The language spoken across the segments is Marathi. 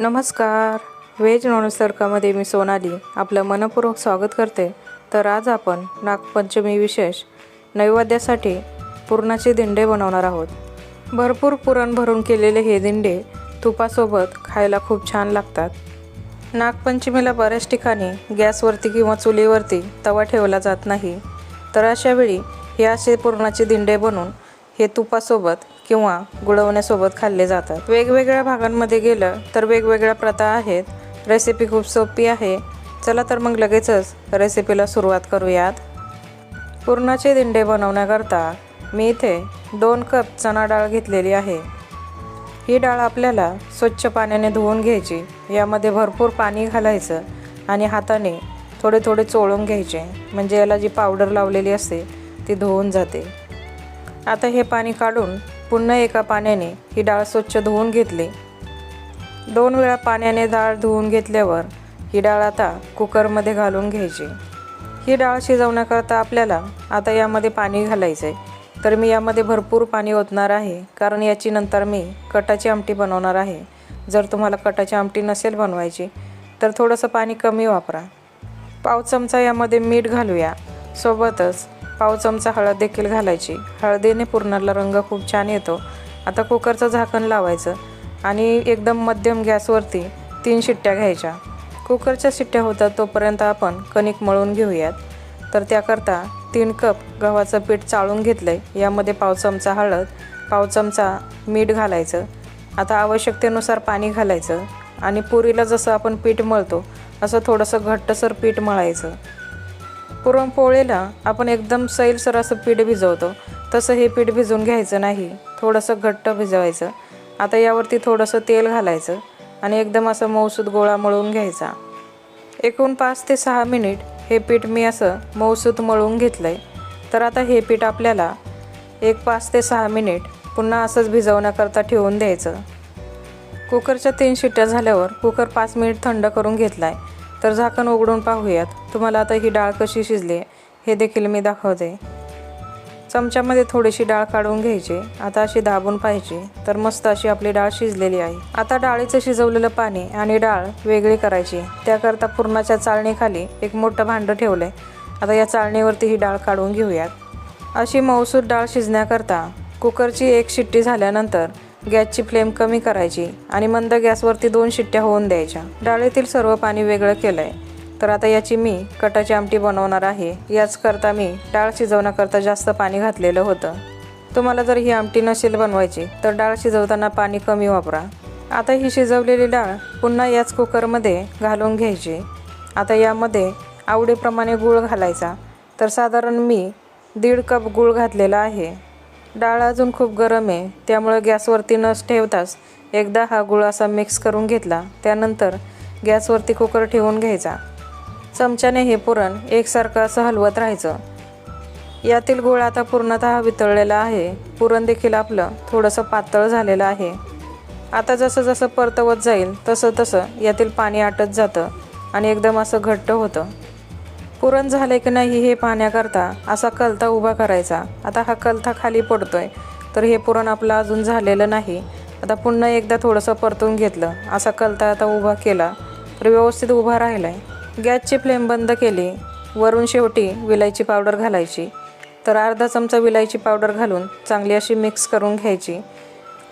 नमस्कार. व्हेज नॉनव्हेज मी सोनाली. आपलं मनपूर्वक स्वागत करते. तर आज आपण नागपंचमी विशेष नैवेद्यासाठी पुरणाचे दिंडे बनवणार आहोत. भरपूर पुरण भरून केलेले हे दिंडे तुपासोबत खायला खूप छान लागतात. नागपंचमीला बऱ्याच ठिकाणी गॅसवरती किंवा चुलीवरती तवा ठेवला जात नाही. तर अशावेळी हे असे पुरणाचे दिंडे बनवून हे तुपासोबत किंवा गुळवण्यासोबत खाल्ले जातात. वेगवेगळ्या भागांमध्ये गेलं तर वेगवेगळ्या प्रथा आहेत. रेसिपी खूप सोपी आहे. चला तर मग लगेचच रेसिपीला सुरुवात करूयात. पुरणाचे दिंडे बनवण्याकरता मी इथे दोन कप चणा डाळ घेतलेली आहे. ही डाळ आपल्याला स्वच्छ पाण्याने धुवून घ्यायची. यामध्ये भरपूर पाणी घालायचं आणि हाताने थोडे थोडे चोळून घ्यायचे. म्हणजे याला जी पावडर लावलेली असते ती धुवून जाते. आता हे पाणी काढून पुन्हा एका पाण्याने ही डाळ स्वच्छ धुवून घेतली. दोन वेळा पाण्याने डाळ धुवून घेतल्यावर ही डाळ आता कुकरमध्ये घालून घ्यायची. ही डाळ शिजवण्याकरता आपल्याला आता यामध्ये पाणी घालायचं आहे तर मी यामध्ये भरपूर पाणी ओतणार आहे कारण याची नंतर मी कटाची आमटी बनवणार आहे. जर तुम्हाला कटाची आमटी नसेल बनवायची तर थोडंसं पाणी कमी वापरा. पाव चमचा यामध्ये मीठ घालूया. सोबतच पाव चमचा हळद देखील घालायची. हळदीने पुरणाला रंग खूप छान येतो. आता कुकरचं झाकण लावायचं आणि एकदम मध्यम गॅसवरती तीन शिट्ट्या घ्यायच्या. कुकरच्या शिट्ट्या होतात तोपर्यंत आपण कणिक मळून घेऊयात. तर त्याकरता तीन कप गव्हाचं पीठ चाळून घेतलं आहे यामध्ये पाव चमचा हळद पाव चमचा मीठ घालायचं. आता आवश्यकतेनुसार पाणी घालायचं आणि पुरीला जसं आपण पीठ मळतो असं थोडंसं घट्टसर पीठ मळायचं. पुरणपोळीला आपण एकदम सैलसर असं पीठ भिजवतो. तसं हे पीठ भिजवून घ्यायचं नाही. थोडंसं घट्ट भिजवायचं. आता यावरती थोडंसं तेल घालायचं आणि एकदम असं मऊसूत गोळा मळून घ्यायचा. एकूण पाच ते सहा मिनिट हे पीठ मी असं मऊसूत मळून घेतलं आहे तर आता हे पीठ आपल्याला एक पाच ते सहा मिनिट पुन्हा असंच भिजवण्याकरता ठेवून द्यायचं. कुकरच्या तीन शिट्ट्या झाल्यावर कुकर पाच मिनिट थंड करून घेतला आहे तर झाकण उघडून पाहूयात. तुम्हाला आता ही डाळ कशी शिजली आहे हे देखील मी दाखवते. चमच्यामध्ये थोडीशी डाळ काढून घ्यायची. आता अशी दाबून पाहिजे तर मस्त अशी आपली डाळ शिजलेली आहे. आता डाळीचं शिजवलेलं पाणी आणि डाळ वेगळी करायची. त्याकरता पुरणाच्या चाळणीखाली एक मोठं भांडं ठेवलं आहे आता या चाळणीवरती ही डाळ काढून घेऊयात. अशी मौसूद डाळ शिजण्याकरता कुकरची एक शिट्टी झाल्यानंतर गॅसची फ्लेम कमी करायची आणि मंद गॅसवरती दोन शिट्ट्या होऊन द्यायच्या. डाळीतील सर्व पाणी वेगळं केलं आहे तर आता याची मी कटाची आमटी बनवणार आहे. याच करता मी डाळ शिजवण्याकरता जास्त पाणी घातलेलं होतं. तुम्हाला जर ही आमटी नसेल बनवायची तर डाळ शिजवताना पाणी कमी वापरा. आता ही शिजवलेली डाळ पुन्हा याच कुकरमध्ये घालून घ्यायची. आता यामध्ये आवडीप्रमाणे गूळ घालायचा. तर साधारण मी दीड कप गूळ घातलेला आहे. डाळ अजून खूप गरम आहे त्यामुळे गॅसवरती न ठेवताच एकदा हा गुळ असा मिक्स करून घेतला त्यानंतर गॅसवरती कुकर ठेवून घ्यायचा. चमच्याने हे पुरण एकसारखं असं हलवत राहायचं. यातील गुळ आता पूर्णतः वितळलेला आहे पुरण देखील आपलं थोडंसं पातळ झालेलं आहे. आता जसं जसं परतवत जाईल तसं तसं यातील पाणी आटत जातं आणि एकदम असं घट्ट होतं. पुरण झाले की नाही हे पाहण्याकरता असा कलता उभा करायचा. आता हा कलथा खाली पडतोय. तर हे पुरण आपलं अजून झालेलं नाही. आता पुन्हा एकदा थोडंसं परतून घेतलं. असा कलता आता उभा केला. तर व्यवस्थित उभा राहिला आहे गॅसची फ्लेम बंद केली. वरून शेवटी विलायची पावडर घालायची. तर अर्धा चमचा विलायची पावडर घालून चांगली अशी मिक्स करून घ्यायची.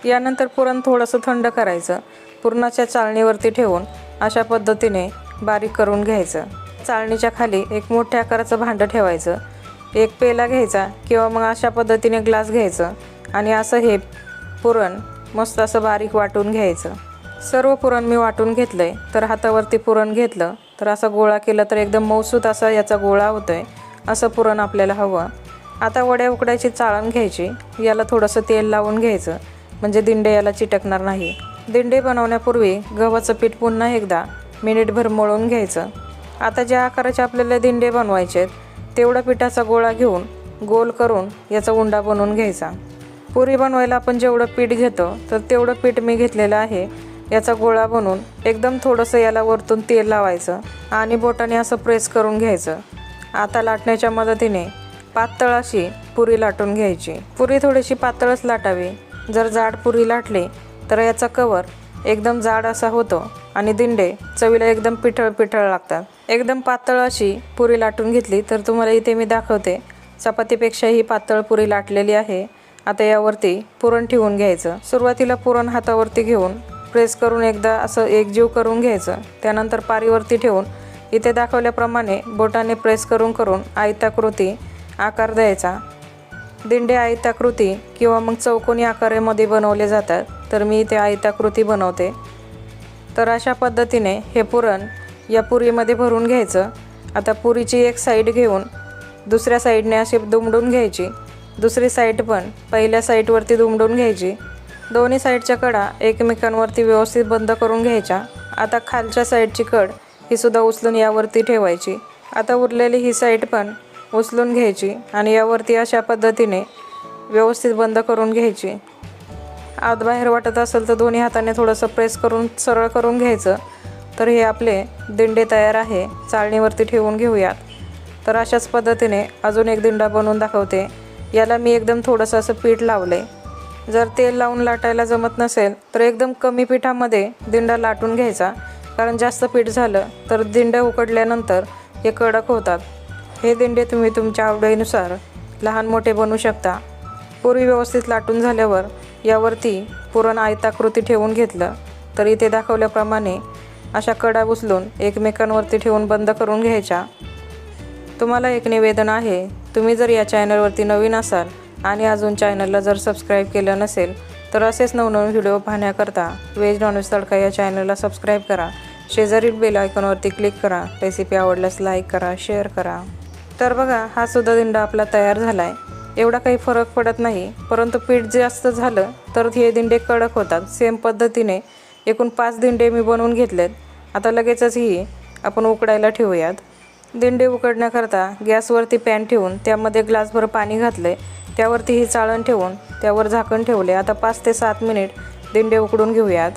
यानंतर पुरण थोडंसं थंड करायचं. पुरणाच्या चाळणीवरती ठेवून अशा पद्धतीने बारीक करून घ्यायचं. चाळणीच्या खाली एक मोठ्या आकाराचं भांडं ठेवायचं. एक पेला घ्यायचा किंवा मग अशा पद्धतीने ग्लास घ्यायचं आणि असं हे पुरण मस्त असं बारीक वाटून घ्यायचं. सर्व पुरण मी वाटून घेतलं आहे तर हातावरती पुरण घेतलं तर असा गोळा केला तर एकदम मौसूत असा याचा गोळा होतो आहे असं पुरण आपल्याला हवं. आता वड्या उकडायची चाळण घ्यायची. याला थोडंसं तेल लावून घ्यायचं. म्हणजे दिंडे याला चिटकणार नाही. दिंडे बनवण्यापूर्वी गव्हाचं पीठ पुन्हा एकदा मिनिटभर मळून घ्यायचं. आता ज्या आकाराचे आपल्याला दिंडे बनवायचे आहेत तेवढा पिठाचा गोळा घेऊन गोल करून याचा उंडा बनवून घ्यायचा. पुरी बनवायला आपण जेवढं पीठ घेतो तर तेवढं पीठ मी घेतलेलं आहे. याचा गोळा बनवून एकदम थोडंसं याला वरतून तेल लावायचं आणि बोटाने असं प्रेस करून घ्यायचं. आता लाटण्याच्या मदतीने पातळ अशी पुरी लाटून घ्यायची. पुरी थोडीशी पातळच लाटावी. जर जाड पुरी लाटली तर याचा कवर एकदम जाड असा होतो. आणि दिंडे चवीला एकदम पिठळ पिठळ लागतात. एकदम पातळ अशी पुरी लाटून घेतली तर तुम्हाला इथे मी दाखवते. चपातीपेक्षाही पातळ पुरी लाटलेली आहे. आता यावरती पुरण ठेवून घ्यायचं. सुरुवातीला पुरण हातावरती घेऊन प्रेस करून एकदा असं एकजीव करून घ्यायचं. त्यानंतर पारीवरती ठेवून इथे दाखवल्याप्रमाणे बोटाने प्रेस करून करून आयताकृती आकार द्यायचा. दिंडे आयताकृती किंवा मग चौकोनी आकारामध्ये बनवले जातात. तर मी इथे आयताकृती बनवते. तर अशा पद्धतीने हे पुरण या पुरीमध्ये भरून घ्यायचं. आता पुरीची एक साईड घेऊन दुसऱ्या साईडने अशी दुमडून घ्यायची. दुसरी साईड पण पहिल्या साईडवरती दुमडून घ्यायची. दोन्ही साईडच्या कडा एकमेकांवरती व्यवस्थित बंद करून घ्यायच्या. आता खालच्या साईडची कड ही सुद्धा उचलून यावरती ठेवायची. आता उरलेली ही साईड पण उचलून घ्यायची आणि यावरती अशा पद्धतीने व्यवस्थित बंद करून घ्यायची. आत बाहेर वाटत असेल तर दोन्ही हाताने थोडंसं प्रेस करून सरळ करून घ्यायचं. तर हे आपले दिंडे तयार आहे. चाळणीवरती ठेवून घेऊयात. तर अशाच पद्धतीने अजून एक दिंडा बनवून दाखवते. याला मी एकदम थोडंसं असं पीठ लावले जर तेल लावून लाटायला जमत नसेल तर एकदम कमी पिठामध्ये दिंडा लाटून घ्यायचा. कारण जास्त पीठ झालं तर दिंडे उकडल्यानंतर हे कडक होतात. हे दिंडे तुम्ही तुमच्या आवडीनुसार लहान मोठे बनवू शकता. पूर्वी व्यवस्थित लाटून झाल्यावर यावरती पुरण आयताकृती ठेवून घेतलं. तर इथे दाखवल्याप्रमाणे अशा कडा उचलून एकमेकांवरती ठेवून बंद करून घ्यायच्या. तुम्हाला एक निवेदन आहे तुम्ही जर या चॅनलवरती नवीन असाल आणि अजून चॅनलला जर सबस्क्राईब केलं नसेल तर असेच नवनवीन व्हिडिओ पाहण्याकरता व्हेज नॉनव्हेज तडका या चॅनलला सबस्क्राईब करा. शेजारील बेल आयकॉनवरती क्लिक करा. रेसिपी आवडल्यास लाईक करा शेअर करा. तर बघा हा सुद्धा दिंडा आपला तयार झाला आहे एवढा काही फरक पडत नाही. परंतु पीठ जास्त झालं तर हे दिंडे कडक होतात. सेम पद्धतीने एकूण पाच दिंडे मी बनवून घेतलेत. आता लगेचच ही आपण उकडायला ठेवूयात. दिंडे उकडण्याकरता गॅसवरती पॅन ठेवून त्यामध्ये ग्लासभर पाणी घातले त्यावरती ही चाळण ठेवून त्यावर झाकण ठेवले. आता पाच ते सात मिनिट दिंडे उकडून घेऊयात.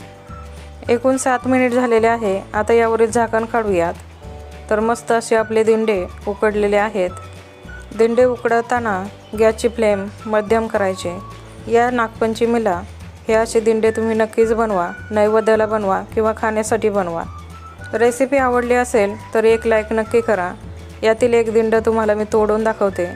एकूण सात मिनिट झालेले आहे. आता यावरील झाकण काढूयात. तर मस्त असे आपले दिंडे उकडलेले आहेत. दिंडे उकडताना गॅसची फ्लेम मध्यम करायचे. या नागपंचमीला हे असे दिंडे तुम्ही नक्कीच बनवा नैवेद्याला बनवा किंवा खाण्यासाठी बनवा. रेसिपी आवडली असेल तर एक लाईक नक्की करा. यातील एक दिंड तुम्हाला मी तोडून दाखवते.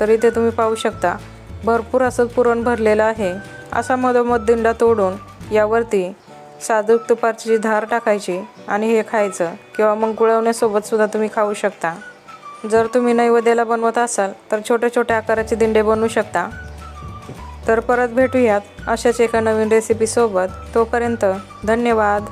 तर इथे तुम्ही पाहू शकता भरपूर असं पुरण भरलेलं आहे. असा मधोमध दिंडा तोडून यावरती साजूक तुपाची धार टाकायची आणि हे खायचं किंवा मग गुळवण्यासोबतसुद्धा तुम्ही खाऊ शकता. जर तुम्ही नैवेद्याला बनवत असाल तर छोट्या छोट्या आकाराचे दिंडे बनवू शकता. तर परत भेटूयात अशाच एका नवीन रेसिपीसोबत तोपर्यंत धन्यवाद.